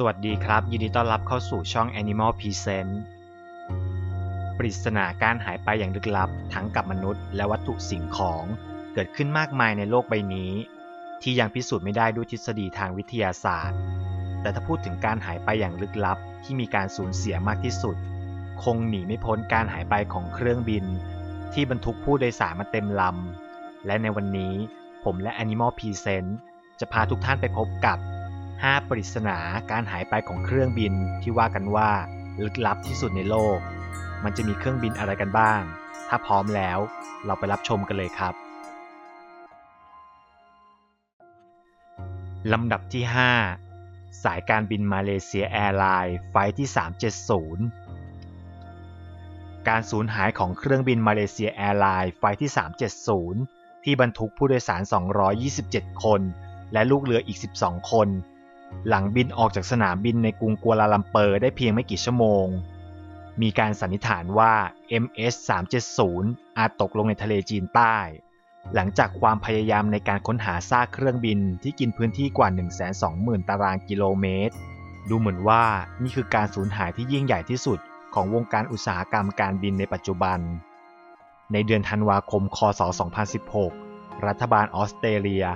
สวัสดีครับ ยินดีต้อนรับเข้าสู่ช่อง Animal Present ปริศนาการหายไปอย่างลึกลับ ทั้งกับมนุษย์และวัตถุสิ่งของเกิดขึ้นมากมายในโลกใบนี้ ที่ยังพิสูจน์ไม่ได้ด้วยทฤษฎีทางวิทยาศาสตร์ แต่ถ้าพูดถึงการหายไปอย่างลึกลับ ที่มีการสูญเสียมากที่สุด คงหนีไม่พ้นการหายไปของเครื่องบิน ที่บรรทุกผู้โดยสารมาเต็มลำและในวันนี้ผมและ Animal Present จะพาทุกท่านไปพบกับ 5 ปริศนาการหายไปของเครื่องบินที่ว่ากันว่าลึกลับที่สุดในโลก มันจะมีเครื่องบินอะไรกันบ้าง ถ้าพร้อมแล้วเราไปรับชมกันเลยครับ ลำดับที่ 5 สายการบินมาเลเซียแอร์ไลน์ไฟล์ที่ 370 การสูญหายของเครื่องบินมาเลเซียแอร์ไลน์ไฟล์ที่ 370 ที่บรรทุกผู้โดยสาร 227 คน และลูกเรืออีก 12 คน หลังบินออกจากสนามบินในกรุงกัวลาลัมเปอร์ได้เพียงไม่กี่ชั่วโมง มีการสันนิษฐานว่า MS 370อาจตกลงในทะเลจีนใต้ หลังจากความพยายามในการค้นหาซากเครื่องบินที่กินพื้นที่กว่า 120,000 ตารางกิโลเมตร ดูเหมือนว่านี่คือการสูญหายที่ยิ่งใหญ่ที่สุดของวงการอุตสาหกรรมการบินในปัจจุบัน ในเดือนธันวาคม คศ 2016 รัฐบาลออสเตรเลีย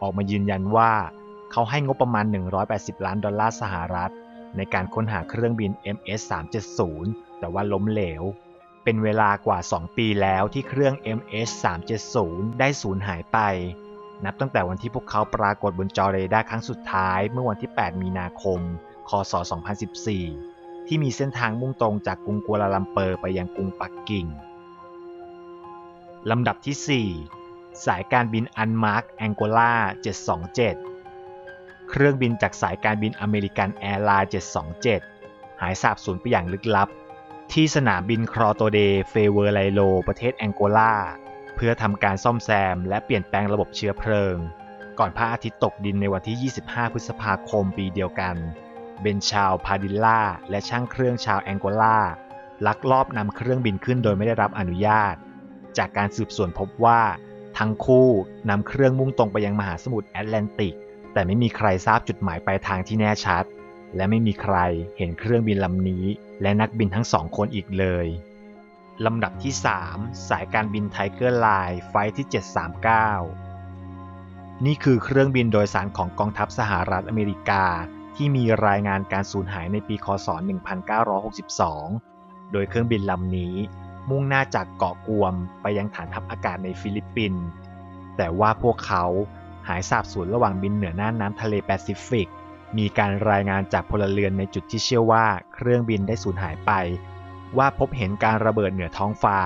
ออกมายืนยันว่า เขาให้งบประมาณ 180 ล้านดอลลาร์สหรัฐ ในการค้นหาเครื่องบิน MS 370แต่ว่าล้มเหลว เป็นเวลากว่า 2 ปีแล้วที่เครื่อง MS 370ได้สูญหายไป นับตั้งแต่วันที่พวกเขาปรากฏบนจอเรดาร์ครั้งสุดท้ายเมื่อวันที่ 8 มีนาคม คศ 2014 ที่มีเส้นทางมุ่งตรงจากกรุงกัวลาลัมเปอร์ไปยังกรุงปักกิ่งลำดับที่ 4 สายการบินอันมาร์กแองโกลา727 เครื่องบินจากสายการบินอเมริกันแอร์ไลน์ 727 หายสาบสูญไปอย่างลึกลับ ที่สนามบินครอโตเดเฟเวอร์ไลโล ประเทศแองโกลา เพื่อทำการซ่อมแซม และเปลี่ยนแปลงระบบเชื้อเพลิง ก่อนพระอาทิตย์ตกดินในวันที่ 25 พฤษภาคมปีเดียวกัน เบนชาวพาดิลล่า และช่างเครื่องชาวแองโกลา ลักลอบนำเครื่องบินขึ้นโดยไม่ได้รับอนุญาต จากการสืบสวนพบว่าทั้งคู่นำเครื่องมุ่งตรงไปยังมหาสมุทรแอตแลนติก แต่ไม่มีใครทราบจุดหมายปลายทางที่แน่ชัด และไม่มีใครเห็นเครื่องบินลำนี้ และนักบินทั้งสองคนอีกเลยลำดับที่ 3 สายการบินไทเกอร์ไลน์ไฟล์ที่ 739 นี่คือเครื่องบินโดยสารของกองทัพสหรัฐอเมริกา ที่มีรายงานการสูญหายในปีคศ 1962 โดยเครื่องบินลำนี้มุ่งหน้าจากเกาะกวมไปยังฐานทัพอากาศในฟิลิปปินส์แต่ว่าพวกเขา หายสาบสูญระหว่างบินเหนือน่านน้ำทะเลแปซิฟิก มีการรายงานจากพลเรือนในจุดที่เชื่อว่าเครื่องบินได้สูญหายไป ว่าพบเห็นการระเบิดเหนือท้องฟ้า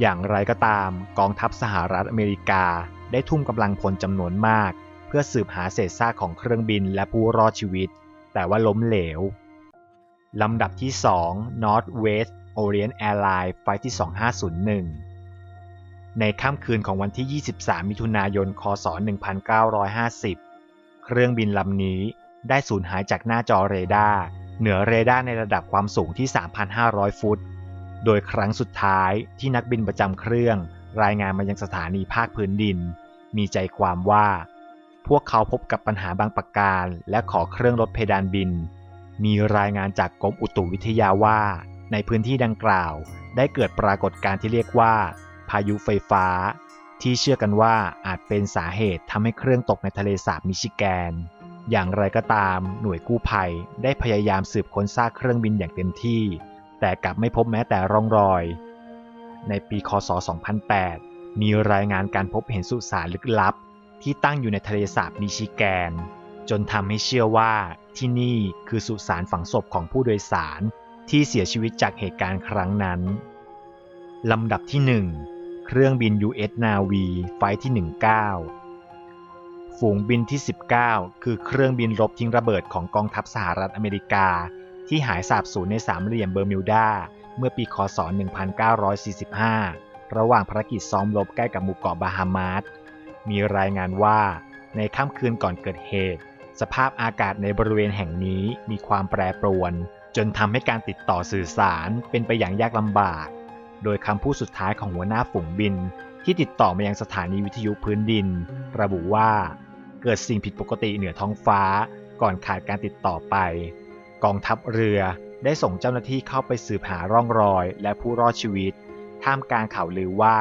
อย่างไรก็ตาม กองทัพสหรัฐอเมริกา ได้ทุ่มกำลังพลจำนวนมาก เพื่อสืบหาเศษซากของเครื่องบินและผู้รอดชีวิต แต่ว่าล้มเหลวลำดับที่ 2 Northwest Orient Airlines ไฟที่ 2501 ในค่ำคืนของวันที่ 23 มิถุนายน คศ 1950 เครื่องบินลำนี้ได้สูญหายจากหน้าจอเรดาร์เหนือเรดาร์ในระดับความสูงที่ 3,500 ฟุต โดยครั้งสุดท้ายที่นักบินประจำเครื่อง รายงานมายังสถานีภาคพื้นดิน มีใจความว่า พวกเขาพบกับปัญหาบางประการ และขอเครื่องลดเพดานบิน มีรายงานจากกรมอุตุวิทยาว่า ในพื้นที่ดังกล่าว ได้เกิดปรากฏการณ์ที่เรียกว่า พายุไฟฟ้า ที่เชื่อกันว่าอาจเป็นสาเหตุทำให้เครื่องตกในทะเลสาบมิชิแกน อย่างไรก็ตามหน่วยกู้ภัยได้พยายามสืบค้นซากเครื่องบินอย่างเต็มที่ แต่กลับไม่พบแม้แต่ร่องรอย ในปีคศ 2008 มีรายงานการพบเห็นสุสานลึกลับ ที่ตั้งอยู่ในทะเลสาบมิชิแกน จนทำให้เชื่อว่าที่นี่คือสุสานฝังศพของผู้โดยสารที่เสียชีวิตจากเหตุการณ์ครั้งนั้น ลำดับที่ 1 เครื่องบิน US Navy ไฟล์ที่ 19 ฝูงบินที่ 19 คือเครื่องบินรบทิ้งระเบิดของกองทัพสหรัฐอเมริกา ที่หายสาบสูญในสามเหลี่ยมเบอร์มิวดา เมื่อปีคศ 1945 ระหว่างภารกิจซ้อมรบใกล้กับหมู่เกาะบาฮามาสมีรายงานว่าในค่ำคืนก่อนเกิดเหตุ สภาพอากาศในบริเวณแห่งนี้มีความแปรปรวน จนทำให้การติดต่อสื่อสารเป็นไปอย่างยากลำบาก โดยคำพูดสุดท้ายของหัวหน้าฝูงบิน ที่ติดต่อมายังสถานีวิทยุพื้นดิน ระบุว่า เกิดสิ่งผิดปกติเหนือท้องฟ้า ก่อนขาดการติดต่อไป กองทัพเรือได้ส่งเจ้าหน้าที่เข้าไปสืบหาร่องรอย และผู้รอดชีวิต ท่ามกลางข่าวลือว่า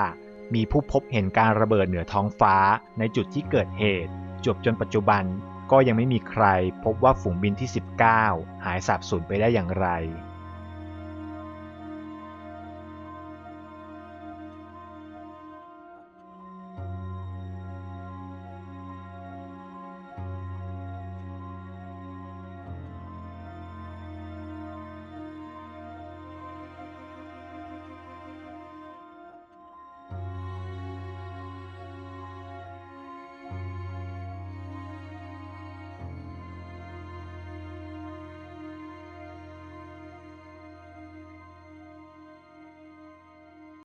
มีผู้พบเห็นการระเบิดเหนือท้องฟ้าในจุดที่เกิดเหตุ จบจนปัจจุบันก็ยังไม่มีใครพบว่าฝูงบินที่ 19 หายสาบสูญไปได้อย่างไร